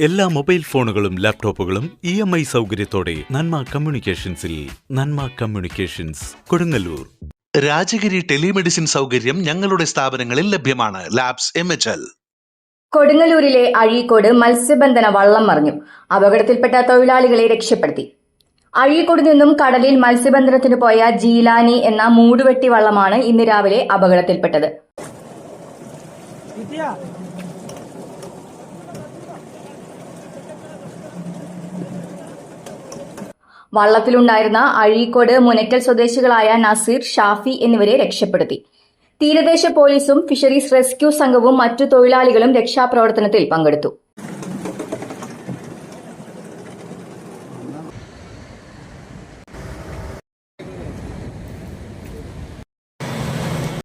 എല്ലാ മൊബൈൽ ഫോണുകളും ലാപ്ടോപ്പുകളും ഇ എം ഐ സൗകര്യത്തോടെ നന്മ കമ്മ്യൂണിക്കേഷൻസിൽ നന്മ കമ്മ്യൂണിക്കേഷൻസ് കൊടുങ്ങല്ലൂർ. രാജഗിരി ടെലിമെഡിസിൻ സൗകര്യം ഞങ്ങളുടെ സ്ഥാപനങ്ങളിൽ ലഭ്യമാണ്. Labs M H L. കൊടുങ്ങല്ലൂരിലെ Azhikode മത്സ്യബന്ധന വള്ളം മറിഞ്ഞു. അപകടത്തിൽപ്പെട്ട തൊഴിലാളികളെ രക്ഷപ്പെടുത്തി. അഴീക്കോട് നിന്നും കടലിൽ മത്സ്യബന്ധനത്തിന് പോയ ജീലാനി എന്ന മൂടുവെട്ടി വള്ളമാണ് ഇന്ന് രാവിലെ അപകടത്തിൽപ്പെട്ടത്. വള്ളത്തിലുണ്ടായിരുന്ന അഴീക്കോട് മുനക്കൽ സ്വദേശികളായ നസീർ ഷാഫി എന്നിവരെ രക്ഷപ്പെടുത്തി. തീരദേശ പോലീസും ഫിഷറീസ് റെസ്ക്യൂ സംഘവും മറ്റു തൊഴിലാളികളും രക്ഷാപ്രവർത്തനത്തിൽ പങ്കെടുത്തു.